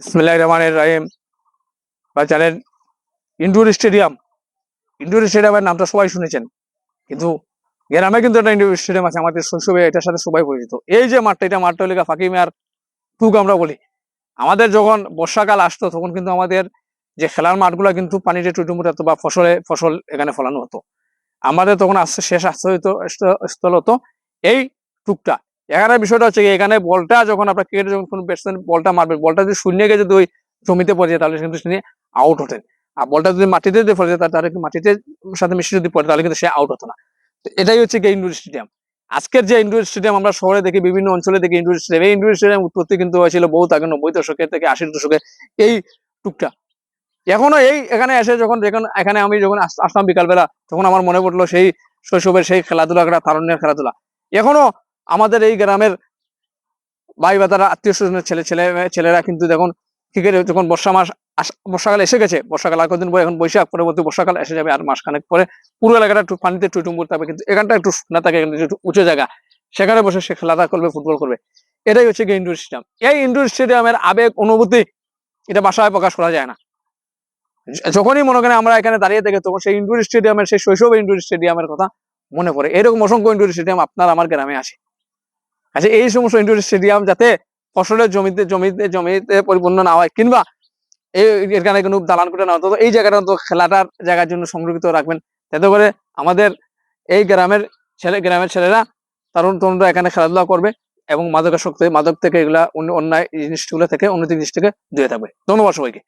ইসমিল্লাহ রহমানের রহিম। বা জানেন, ইন্ডোর স্টেডিয়াম। ইন্ডোর স্টেডিয়ামের নামটা সবাই শুনেছেন। কিন্তু গ্রামে কিন্তু একটা ইন্ডোর স্টেডিয়াম আছে, আমাদের শৈশবে এটার সাথে সবাই পরিচিত। এই যে মাঠটা, এটা মাঠটা হলে ফাঁকি মেয়ার টুক আমরা বলি। আমাদের যখন বর্ষাকাল আসতো, তখন কিন্তু আমাদের যে খেলার মাঠগুলো কিন্তু পানিতে টুটুমুট হতো বা ফসলে, ফসল এখানে ফলানো হতো। আমাদের তখন আসছে শেষ আশ্রয়িত স্থল হতো। এই টুকটা এখানে বিষয়টা হচ্ছে এখানে বলটা যখন আপনার ক্রিকেটে যখন কোনো ব্যাটসম্যান বলটা মারবে, বলটা যদি শূন্য গিয়ে যদি ওই জমিতে পড়ে যায়, তাহলে কিন্তু তিনি আউট হতেন। আর বলটা যদি মাটিতে যদি পড়ে যায় তাহলে মাটিতে সাথে মিশে যদি পড়ে, তাহলে কিন্তু সে আউট হতো না। তো এটাই হচ্ছে কি ইন্ডোর স্টেডিয়াম আজকের যে ইন্ডোর স্টেডিয়াম আমরা শহরে দেখি, বিভিন্ন অঞ্চলে দেখি ইন্ডোর স্টেডিয়াম এই ইন্ডোর স্টেডিয়াম উৎপত্তি কিন্তু হয়েছিল বহুত আগে, নব্বই দশকের থেকে আশির দশকে এই টুকটা। এখনও এই এখানে এসে যখন যখন এখানে আমি যখন আস- আসলাম বিকালবেলা, তখন আমার মনে পড়ল সেই শৈশবের সেই খেলাধুলা একটা তারুণ্যের খেলাধুলা। এখনও আমাদের এই গ্রামের ভাই বাতারা আত্মীয় স্বজনের ছেলে ছেলে, ছেলেরা কিন্তু দেখুন ক্রিকেট যখন বর্ষা মাস বর্ষাকাল এসে গেছে, বর্ষাকাল আর কদিন এখন বৈশাখ, পরবর্তী বর্ষাকাল এসে যাবে আর মাসখানেক পরে পুরো এলাকাটা একটু পানিতে টুইটুম করতে হবে কিন্তু এখানটা একটু না থাকে একটু উঁচু জায়গা। সেখানে বসে সে খেলাটা করবে ফুটবল করবে। এটাই হচ্ছে গিয়ে ইন্ডোর স্টেডিয়াম এই ইন্ডোর স্টেডিয়ামের আবেগ, অনুভূতি এটা বাসায় প্রকাশ করা যায় না। যখনই মনে করেন আমরা এখানে দাঁড়িয়ে থাকি তখন সেই ইন্ডোর স্টেডিয়ামের সেই শৈশব ইন্ডোর স্টেডিয়ামের কথা মনে পড়ে। এরকম অসংখ্য ইন্ডোর স্টেডিয়াম আপনার, আমার গ্রামে আছে। আচ্ছা এই সমস্ত ইন্ডোর স্টেডিয়াম যাতে ফসলের জমিতে জমিতে জমিতে পরিপূর্ণ না হয় কিংবা এই এখানে কোনো দালান করে না অন্তত এই জায়গাটা অন্তত খেলাটার জায়গার জন্য সংরক্ষিত রাখবেন। যাতে করে আমাদের এই গ্রামের ছেলে, গ্রামের ছেলেরা তরুণ তরুণরা এখানে খেলাধুলা করবে এবং মাদকাসক্ত, মাদক থেকে এগুলা অন্য- অন্যায় জিনিসগুলো থেকে উন্নতি জিনিস থেকে দূরে থাকবে। ধন্যবাদ সবাইকে।